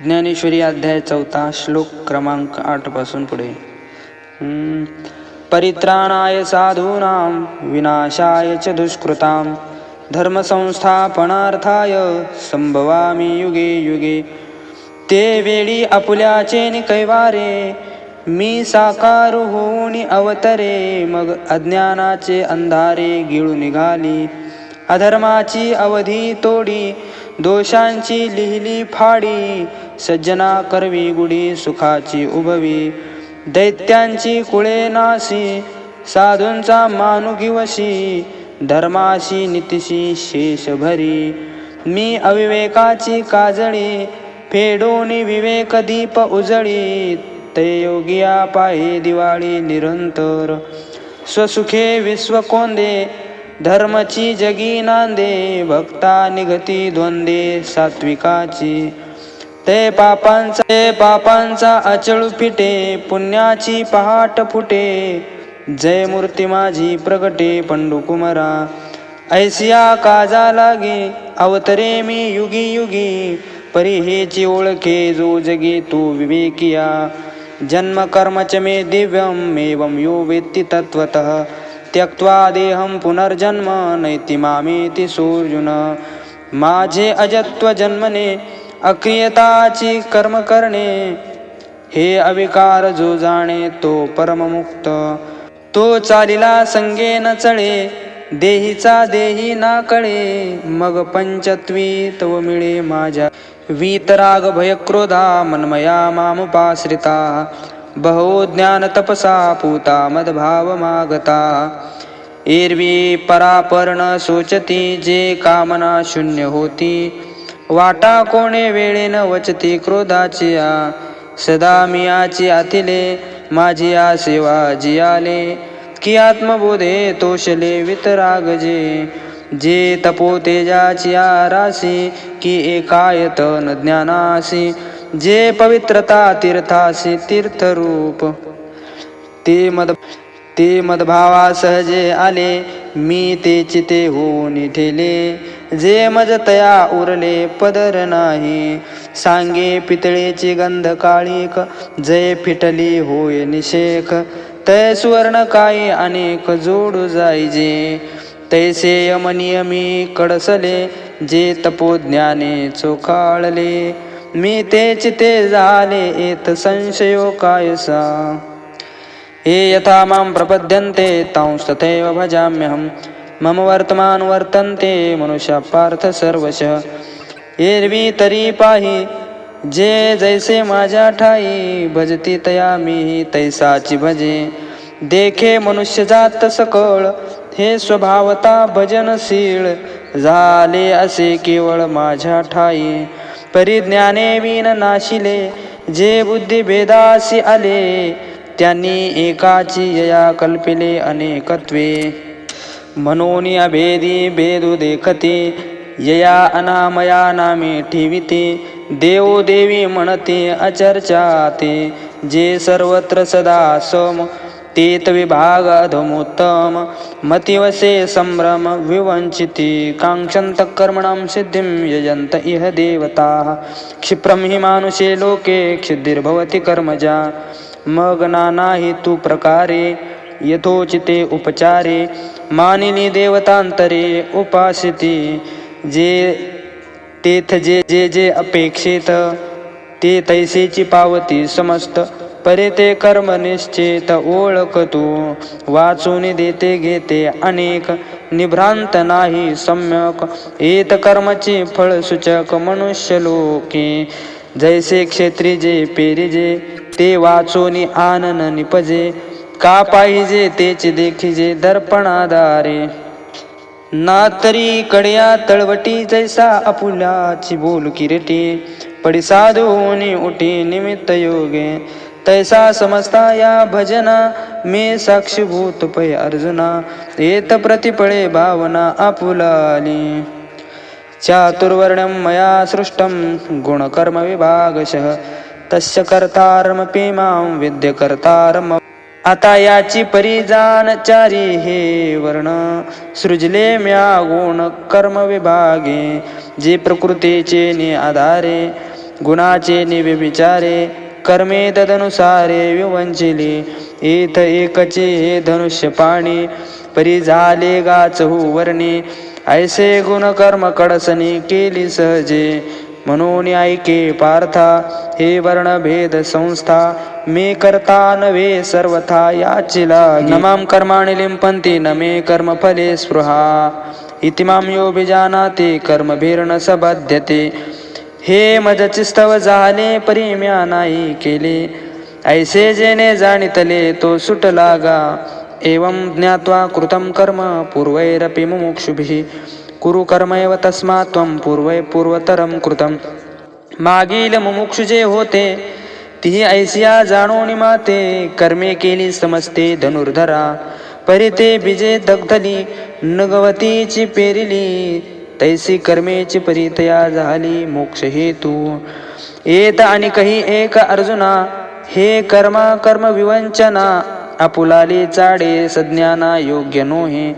ज्ञानेश्वरी अध्याय चौथा श्लोक क्रमांक आठपासून पुढे. परित्राणाय साधूनां विनाशाय च दुष्कृतां धर्मसंस्थापनार्थाय संभवामी युगे युगे. ते वेळी आपुल्याचे निकैवारे मी साकार होऊन अवतरे मग अज्ञानाचे अंधारे गिळू निघाली. अधर्माची अवधी तोडी दोषांची लिहिली फाडी सज्जना करवी गुढी सुखाची उभवी. दैत्यांची कुळे नासी साधूंचा मानुगीवशी धर्माशी नितीशी शेष भरी. मी अविवेकाची काजळी फेडून विवेक दीप उजळी. ते योगिया पायी दिवाळी निरंतर. स्वसुखे विश्व कोंदे धर्मची जगी नांदे भक्ता निगती द्वंदे सात्विकाची. ते पापांचा ते पापांचा अचळ पिटे पुण्याची पहाट फुटे. जय मूर्ती माझी प्रगटे पंडू कुमारा ऐसिया काजा लागे अवतरे मी युगी युगी. परी हेची ओळखे जो जगी तो विवेकिया. जन्म कर्मच मे दिव्यम एवं यो वेत्ति तत्त्वतः. त्यक्त्वा देहं पुनर्जन्म नैति मामेति सूर्जुन। माझे अजत्व जन्मने अक्रियताची कर्म करणे हे अविकार जो जाणे तो परममुक्त। तो चालिला संगे न चळे देहीचा देही ना कळे मग पंचत्वी तव मिळे माझ्या। वीतराग भयक्रोधा मन्मया मामुपाश्रिता। बहो ज्ञान तपसा पूता मदभाव मागता। एरवी परापर्ण सोचती जे कामना शून्य होती वाटा कोणे वेळेन वचती क्रोधाची आ सदा मियाची आतिले माझी आ सेवा जियाले। की आत्मबोधे तोषले वितराग जे जे तपो तेजाची आरासी की एकायतन ज्ञानासी जे पवित्रता तीर्थासी तीर्थरूप ते मद ते मदभावा सहजे आले मी ते चिते होऊन ठेले जे मज तया उरले पदर नाही. सांगे पितळेची गंध काळीक जय फिटली होय निशेख तय सुवर्ण काही अनेक जोडू जायजे. तैसे यमनियमी कडसले जे तपोज्ञाने चोखाळले. मी तेच ते झाले एत संशयो कायसा. ये यथा मां प्रपद्यन्ते तांस्तथैव भजाम्यहं. मम वर्तमान वर्तन्ते मनुष्य पार्थ सर्वश. एरवी तरी पाही जे जैसे माझ्या ठाई भजती तया मी तैसाची भजे. देखे मनुष्य जात सकळ हे स्वभावता भजनशीळ. झाले असे केवळ माझ्या ठाई. परिज्ञाने विन नाशिले जे बुद्धिभेदासी आले त्यांनी एकाची यया कल्पिले अनेकत्वे. म्हणून अभेदी भेदू देखते यया अनामया नामे ठेविते देव देवी म्हणते अचर्चा ते जे सर्वत्र सदा सम तेत विभाग अधमोत्तम मतिवसे संभ्रम विवञ्चिति काङ्क्षन्तकर्मणां सिद्धिं यजन्त इह देवताः। क्षिप्रं हि मानुषे लोके क्षिद्धिर्भवति कर्मजा। मग नानाही तु प्रकारे यथोचिते उपचारे मानिली देवतांतरे उपासिति। जे तेथ जे जे जे अपेक्षित ते तैसेची पावती समस्त परे ते कर्म निश्चित ओळख तू. वाचून देते घेते अनेक. निभ्रांत नाही सम्यक. एत कर्मची फळ सूचक मनुष्य लोके. जैसे क्षेत्री जे पेरिजे ते वाचोनी आनन निपजे. का पाहिजे तेच देखिजे दर्पणाधारे. ना तरी कड्या तळवटी जैसा आपुलाची बोल किरटी. पडी साधूनी उठी निमित्त योगे. तैसा समजता या भजना मे साक्षीभूत पै अर्जुना येत प्रतिपळे भावना आपुलाली। चातुर्वर्ण्यं मया सृष्टं गुणकर्मविभागशः तस्य कर्तारमपि मां विद्यकर्तारम। आता याची परिजानचारी हे वर्ण सृजले म्या गुण कर्म विभागे जे प्रकृतीचे नि आधारे गुणाचे नि निर्विचारे कर्मे तदनुसारे विवंचिली. एथ एकचे हे धनुष्य पाणी परी झाले गाच वर्णे. ऐसे गुण कर्म कडसनी केली सहजे. म्हणून ऐके पार्था हे वर्णभेद संस्था. मे करता नवे सर्वथा याचिला नमाम कर्माणि लिंपंती न मे कर्मफले स्पृहा. इति मां यो बिजानाति कर्मभिर्न सबध्यते. हे मजचिस्तव झाले परिम्या नाही केले. ऐसे जेने जाणितले तो सुटला गा एवं ज्ञात्वा कृतं कर्म पूर्वैरपि मुमुक्षुभिः. कुरु कर्मैव तस्मात् त्वं पूर्वै पूर्वतरं कृतं मागील मुमुक्षुजे होते ती ऐसिया जाणोनि माते. कर्मे केली समजते धनुर्धरा. परिते बीजे दग्धली नगवतीची पेरिली. तैसी कर्मेची परितया झाली मोक्ष हेतू. येत आणि कही एक अर्जुना हे कर्मा कर्म विवंचना आपुलाली चाडे सज्ञाना योग्य नोहे.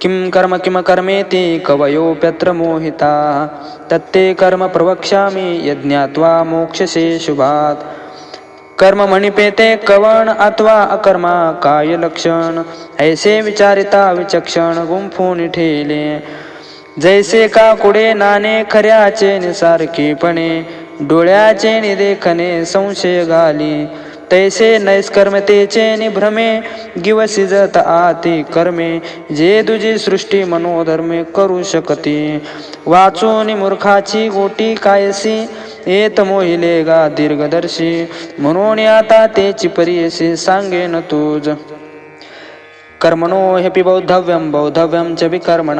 किं कर्म किम कर्मेति कवयोप्यत्र मोहिता. तत्ते कर्म प्रवक्ष्यामि यज्ञात्वा मोक्षसे शुभात्. कर्म मणिपेते कवण अथवा अकर्मा काय लक्षण? ऐसे विचारिता विचक्षण गुंफून ठेले. जैसे का कुडे नाणे खऱ्याचे निसारखेपणे डोळ्याचे निदेखणे संशय घाली. तैसे नैष्कर्मतेचे निभ्रमे गिवसिजत आते कर्मे जे तुझी सृष्टी मनोधर्मे करू शकते. वाचून मूर्खाची गोटी कायसी येत मोहिले गा दीर्घदर्शी म्हणून आता तेची परियसी सांगेन तुझ कर्मणो ह्यपि बौद्धव्यं बौद्धव्यं च विकर्मण.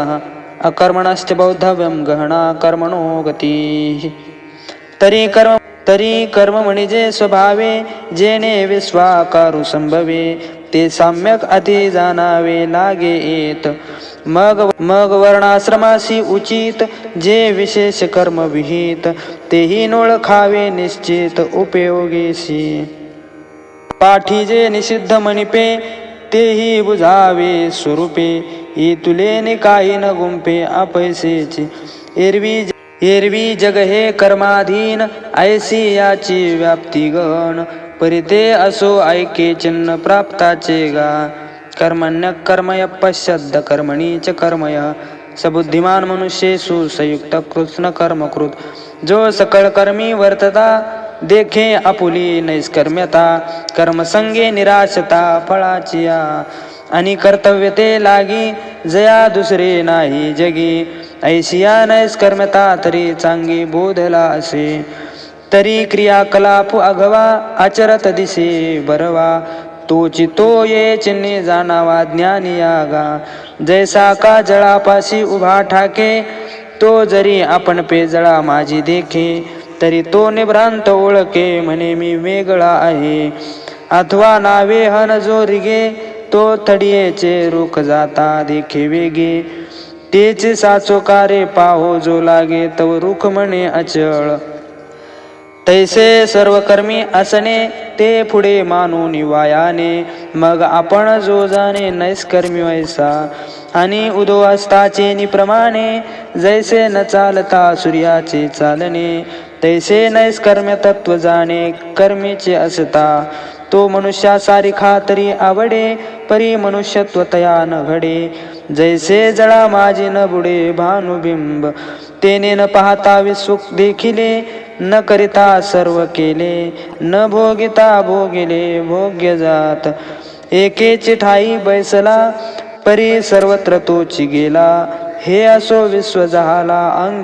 अकर्मणश्च बौद्धव्यं गहना कर्मणो गती। तरी कर्म तरी कर्म म्हणजे स्वभावे जेणे विश्वाकारू संभवे ते सम्यक अति जाणावे लागे येत मग मग वर्णाश्रमाशी उचित जे विशेष कर्म विहित तेही खावे निश्चित उपयोगीसी। पाठी जे निषिद्ध मणिपे तेही बुजावे स्वरूपे। तुले काही न गुंफे अपैसेची एरवी एरवी जग हे कर्माधीन ऐसी याची व्याप्ती गण परिते असो ऐके चिन्ह प्राप्ताचे गा कर्मण्य कर्मय पश्यद्ध कर्मणी च कर्मय सबुद्धिमान मनुष्येषु संयुक्त कृष्ण कर्मकृत जो सकळ कर्मी वर्तता देखे आपुली नैष्कर्म्यता कर्मसंगे निराशता फळाचिया आणि कर्तव्य ते लागी जया दुसरे नाही जगी. ऐशिया नैष्कर्म्यता तरी चांगी बोधला असे. तरी क्रियाकलाप अगवा आचरत दिसे बरवा. तोची तो ये चिन्हे जाणावा ज्ञानी आगा जैसा का जळापाशी उभा ठाके तो जरी आपण पेजळा माझी देखे. तरी तो निभ्रांत ओळखे म्हणे मी वेगळा आहे. अथवा नावे हन जो रिगे तो थडियेचे रुख जाता देखे वेगे. तेचे साचोकारे पाहो जो लागे तव रुख म्हणे अचळ. तैसे सर्व कर्मी असणे ते पुढे मानून वायाने मग आपण जो जाणे नैसकर्मी वैसा. आणि उदो असताचे निप्रमाणे जैसे न चालता सूर्याचे चालणे. तैसे नैष्कर्म्य तत्व जाणे कर्मीचे असता. तो मनुष्या सारिखा तरी आवडे परी मनुष्यत्व तया न घडे. जैसे जळा माझे न बुडे भानुबिंब तेने न पाहता विसुख देखिले न करिता सर्व केले न भोगिता भोगिले भोग्य जात. एकेची ठाई बैसला परी सर्वत्र तोची गेला हे असो विश्व जहाला अंग